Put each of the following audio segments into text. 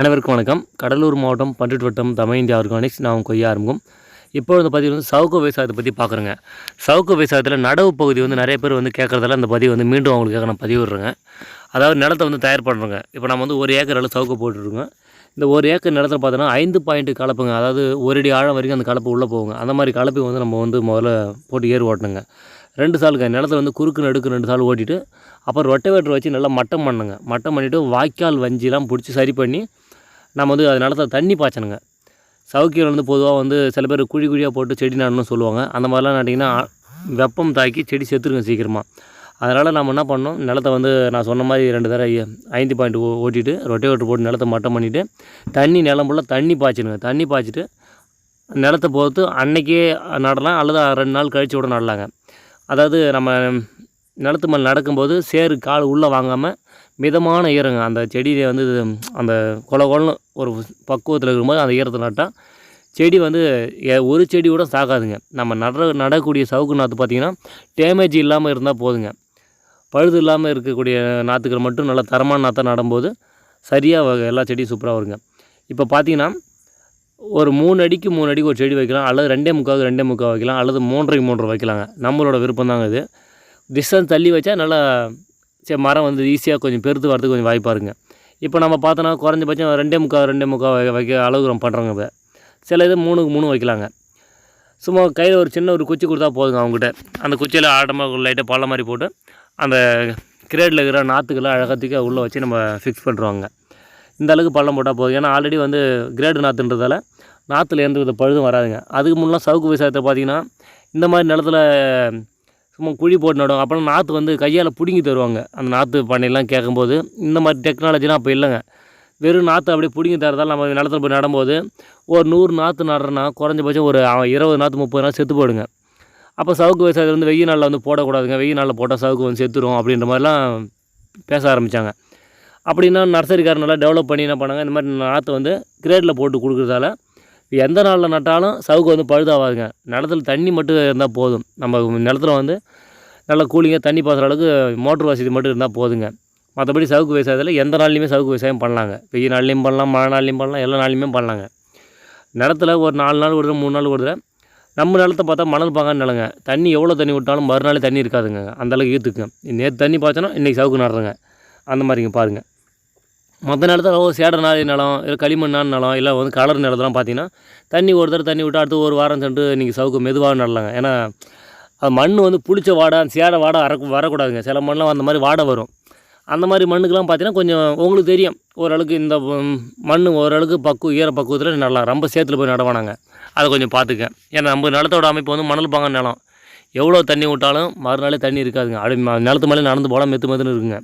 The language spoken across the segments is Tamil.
அனைவருக்கும் வணக்கம். கடலூர் மாவட்டம் பண்டிட் வட்டம் தமிழ் இந்தியா ஆர்கானிக்ஸ். நான் கொய்யா ஆரம்பம் இப்போ இந்த பதிவு வந்து சவுக்கு விவசாயத்தை பற்றி பார்க்குறேங்க. சவுக்கு விவசாயத்தில் நடவு பகுதி வந்து நிறைய பேர் வந்து கேட்குறதால அந்த பதிவு வந்து மீண்டும் அவங்களுக்காக நான் பதிவு விடுறேங்க. அதாவது நிலத்தை வந்து தயார் பண்ணுறோங்க இப்போ நம்ம வந்து ஒரு ஏக்கர் அளவு சவுக்கு போட்டுருங்க இந்த ஒரு ஏக்கர் நிலத்தில் பார்த்தோன்னா ஐந்து பாயிண்ட் கலப்புங்க. அதாவது ஒரு அடி ஆழம் வரைக்கும் அந்த கலப்பு உள்ளே போகுங்க. அந்த மாதிரி கலப்பை வந்து நம்ம வந்து முதல்ல போட்டு ஏர் ஓட்டணுங்க. ரெண்டு சாலுங்க. நிலத்தில் வந்து குறுக்கு நடுக்கு ரெண்டு சால் ஓட்டிட்டு அப்புறம் ரொட்டவேட்டர் வச்சு நல்லா மட்டம் பண்ணுங்க மட்டம் பண்ணிவிட்டு வாய்க்கால் வஞ்சிலாம் பிடிச்சி சரி பண்ணி நம்ம வந்து அது நிலத்துல தண்ணி பாய்ச்சணுங்க. சவுக்கியில் வந்து பொதுவாக வந்து சில பேர் குழி குழியாக போட்டு செடி நடணும்னு சொல்லுவாங்க. அந்த மாதிரிலாம் நட்டிங்கன்னா வெப்பம் தாக்கி செடி செத்துருங்க சீக்கிரமாக அதனால் நம்ம என்ன பண்ணோம் நிலத்தை வந்து நான் சொன்ன மாதிரி ரெண்டு தடவை ஐந்து பாயிண்ட் ஓ ஓட்டிட்டு ரொட்டேவேட்டர் போட்டு நிலத்தை மட்டம் பண்ணிவிட்டு தண்ணி நிலம் ஃபுல்லாக தண்ணி பாய்ச்சிடுங்க. தண்ணி பாய்ச்சிட்டு நிலத்தை பொறுத்து அன்னைக்கே நடலாம் அல்லது ரெண்டு நாள் கழிச்சு கூட நடலாங்க. அதாவது நம்ம நிலத்து மேலே நடக்கும்போது சேறு கால் உள்ளே வாங்காமல் மிதமான ஈரங்க. அந்த செடியை வந்து இது, அந்த கொல கொலன்னு ஒரு பக்குவத்தில் இருக்கும்போது அந்த ஈரத்தை நட்டால் செடி வந்து ஒரு செடி கூட சாகாதுங்க. நம்ம நட நடக்கூடிய சவுக்கு நாற்று பார்த்திங்கன்னா டேமேஜ் இல்லாமல் இருந்தால் போதுங்க. பழுது இல்லாமல் இருக்கக்கூடிய நாற்றுகள் மட்டும் நல்லா தரமான நாற்றாக நடும்போது சரியாக எல்லா செடியும் சூப்பராக வருங்க. இப்போ பார்த்தீங்கன்னா ஒரு மூணு அடிக்கு மூணு அடிக்கு ஒரு செடி வைக்கலாம். அல்லது ரெண்டே முக்காவுக்கு ரெண்டே முக்கால் வைக்கலாம். அல்லது மூன்றரை மூன்றரை வைக்கலாங்க. நம்மளோட விருப்பம் தாங்க இது. டிஸ்டன்ஸ் தள்ளி வச்சா நல்லா சரி மரம் வந்து ஈஸியாக கொஞ்சம் பெருத்து வரதுக்கு கொஞ்சம் வாய்ப்பாக இருங்க இப்போ நம்ம பார்த்தோன்னா குறைஞ்சபட்சம் ரெண்டே முக்கால் ரெண்டே முக்கால் வைக்க வைக்க அளவுக்கு நம்ம பண்ணுறோங்க இப்போ. சில இது மூணுக்கு மூணு வைக்கலாங்க. சும்மா கையில் ஒரு சின்ன ஒரு குச்சி கொடுத்தா போதுங்க அவங்ககிட்ட. அந்த குச்சியில் ஆட்டமாக லைட்டாக பள்ள மாதிரி போட்டு அந்த கிரேடில் இருக்கிற நாற்றுக்கெல்லாம் அழகத்துக்கு உள்ளே வச்சு நம்ம ஃபிக்ஸ் பண்ணுறோங்க இந்த அளவுக்கு பள்ளம் போட்டால் போதும். ஏன்னா ஆல்ரெடி வந்து கிரேடு நாற்றுன்றதால நாற்றுல எந்த வித பழுதும் வராதுங்க. அதுக்கு முன்னெலாம் சவுக்கு விவசாயத்தை பார்த்தீங்கன்னா இந்த மாதிரி நிலத்துல சும்மா குழி போட்டு நடுவாங்க. அப்புறம் நாற்று வந்து கையால் பிடுங்கி தருவாங்க. அந்த நாற்று பண்ணையெல்லாம் கேட்கும்போது இந்த மாதிரி டெக்னாலஜிலாம் அப்போ இல்லைங்க. வெறும் நாற்று அப்படியே பிடுங்கி தரதால் நம்ம நிலத்துல போய் நடும்போது ஒரு நூறு நாற்று நடுறேன்னா குறைஞ்சபட்சம் ஒரு அவன் இருபது நாற்று முப்பது நாள் செத்து போயிடுங்க. அப்போ சவுக்கு விவசாயத்தில் வந்து வெயில் நாளில் வந்து போடக்கூடாதுங்க. வெயில் நாளில் போட்டால் சவுக்கு வந்து செத்துரும் அப்படின்ற மாதிரிலாம் பேச ஆரம்பித்தாங்க அப்படின்னா நர்சரிக்காரர் நல்லா டெவலப் பண்ணி என்ன பண்ணாங்க? இந்த மாதிரி நாற்று வந்து கிரேடில் போட்டு கொடுக்குறதால எந்த நாளில் நட்டாலும் சவுக்கு வந்து பழுதாகாதுங்க. நிலத்துல தண்ணி மட்டும் இருந்தால் போதும். நம்ம நிலத்துல வந்து நல்லா கூலிங்காக தண்ணி பாசுகிற அளவுக்கு மோட்ரு வசதி மட்டும் இருந்தால் போதுங்க. மற்றபடி சவுக்கு விவசாயத்தில் எந்த நாள்லையுமே சவுக்கு விவசாயம் பண்ணலாங்க. வெயில் நாள்லையும் பண்ணலாம் மழை நாள்லையும் பண்ணலாம் எல்லா நாள்லையுமே பண்ணலாங்க. நிலத்துல ஒரு நாலு நாள் ஒரு மூணு நாள் ஒரு நம்ம நிலத்தை பார்த்தா மணல் பாங்கான நிலங்க. தண்ணி எவ்வளோ தண்ணி விட்டாலும் மறுநாள் தண்ணி இருக்காதுங்க. அந்த அளவுக்கு நேற்று தண்ணி பாய்ச்சோன்னா இன்றைக்கி சவுக்கு நடுறேங்க. அந்த மாதிரிங்க பாருங்கள் மற்ற நிலத்தில் ஓ சேட நாளி நிலம் இல்லை களிமண்ணான நிலம் இல்லை வந்து கலர் நிலத்தெல்லாம் பார்த்தீங்கன்னா தண்ணி ஒரு தடவை தண்ணி விட்டு அடுத்து ஒரு வாரம் சென்று நீங்கள் சவுக்கு மெதுவாக நடலாங்க. ஏன்னா அது மண் வந்து புளிச்ச வாடை சேடை வாடை வர வரக்கூடாதுங்க. சில மண்ணெலாம் அந்த மாதிரி வாடை வரும். அந்த மாதிரி மண்ணுக்கெலாம் பார்த்தீங்கன்னா கொஞ்சம் உங்களுக்கு தெரியும். ஓரளவுக்கு இந்த மண் ஓரளவுக்கு பக்குவ ஈர பக்குவத்தில் நடலாம். ரொம்ப சேத்துல போய் நடவானாங்க. அதை கொஞ்சம் பார்த்துக்க ஏன்னா நம்ம நிலத்தோட அமைப்பு வந்து மணல் பாங்க நிலம். எவ்வளோ தண்ணி விட்டாலும் மறுநாளே தண்ணி இருக்காதுங்க. அப்படி ம- நிலத்து மேலே நடந்து போகலாம் மெத்து மெத்துன்னு இருக்குங்க.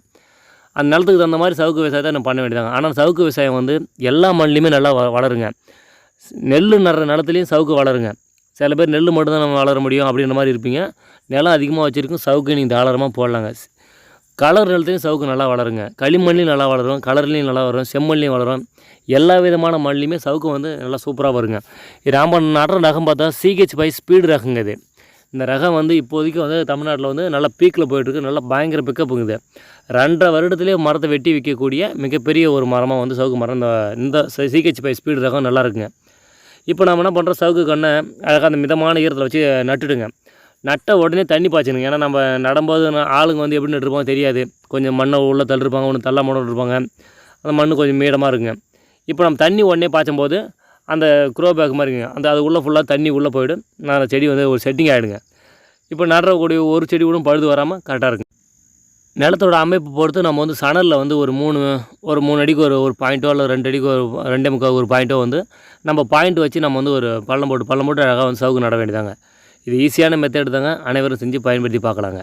அந்த நிலத்துக்கு தகுந்த மாதிரி சவுக்கு விவசாயத்தை நம்ம பண்ண வேண்டியதாங்க ஆனால் சவுக்கு விவசாயம் வந்து எல்லா மண்ணிலையுமே நல்லா வ வளருங்க. நெல் நடுற நிலத்துலையும் சவுக்கு வளருங்க. சில பேர் நெல் மட்டும் தான் நம்ம வளர முடியும் அப்படின்ற மாதிரி இருப்பீங்க. நிலம் அதிகமாக வச்சுருக்கும் சவுக்கு நீங்கள் தாராளமாக போடலாங்க. கலர் நிலத்துலையும் சவுக்கு நல்லா வளருங்க. களிமண்லையும் நல்லா வளரும் கலர்லேயும் நல்லா வரும் செம்மண்லையும் வளரும். எல்லா விதமான மண்ணிலையுமே சவுக்கு வந்து நல்லா சூப்பராக வருங்க. இது நாம் நடுற ரகம் பார்த்தா சிஹெச் பை ஸ்பீடு ரகங்க இது. இந்த ரகம் வந்து இப்போதைக்கு வந்து தமிழ்நாட்டில் வந்து நல்லா பீக்கில் போயிட்டுருக்கு. நல்லா பயங்கர பிக்கப்புங்க இது ரெண்டரை வருடத்துலேயே மரத்தை வெட்டி விற்கக்கூடிய மிகப்பெரிய ஒரு மரமாக வந்து சவுக்கு மரம். இந்த இந்த சிஹெச் பை ஸ்பீடு ரகம் நல்லா இருக்குங்க. இப்போ நம்ம என்ன பண்ணுறோம் சவுக்கு கண்ணை அழகாக அந்த மிதமான ஈரத்தில் வச்சு நட்டுடுங்க. நட்ட உடனே தண்ணி பாய்ச்சணுங்க ஏன்னா நம்ம நடும்போது ஆளுங்க வந்து எப்படி நட்டுருப்பாங்க தெரியாது. கொஞ்சம் மண்ணை உள்ளே தள்ளிருப்பாங்க ஒன்று தள்ள இருப்பாங்க அந்த மண் கொஞ்சம் மீடமாக இருக்குங்க. இப்போ நம்ம தண்ணி உடனே பாய்ச்சும் போது அந்த க்ரோ பேக் மாதிரிங்க அந்த அது உள்ளே ஃபுல்லாக தண்ணி உள்ளே போயிடும். நான் அந்த செடி வந்து ஒரு செட்டிங் ஆகிடுங்க இப்போ நடுறக்கூடிய ஒரு செடி கூட பழுது வராமல் கரெக்டாக இருக்குங்க. நிலத்தோட அமைப்பு பொறுத்து நம்ம வந்து சணலில் வந்து ஒரு மூணு ஒரு மூணு அடிக்கு ஒரு ஒரு பாயிண்ட்டோ இல்லை ரெண்டு அடிக்கு ஒரு ரெண்டே முக்கால் ஒரு பாயிண்ட்டோ வந்து நம்ம பாயிண்ட் வச்சு நம்ம வந்து ஒரு பள்ளம் போட்டு பள்ளம் போட்டு அழகாக வந்து சவுக்கு நட வேண்டியதாங்க இது ஈஸியான மெத்தட் தாங்க. அனைவரும் செஞ்சு பயன்படுத்தி பார்க்கலாங்க.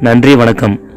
நன்றி வணக்கம்.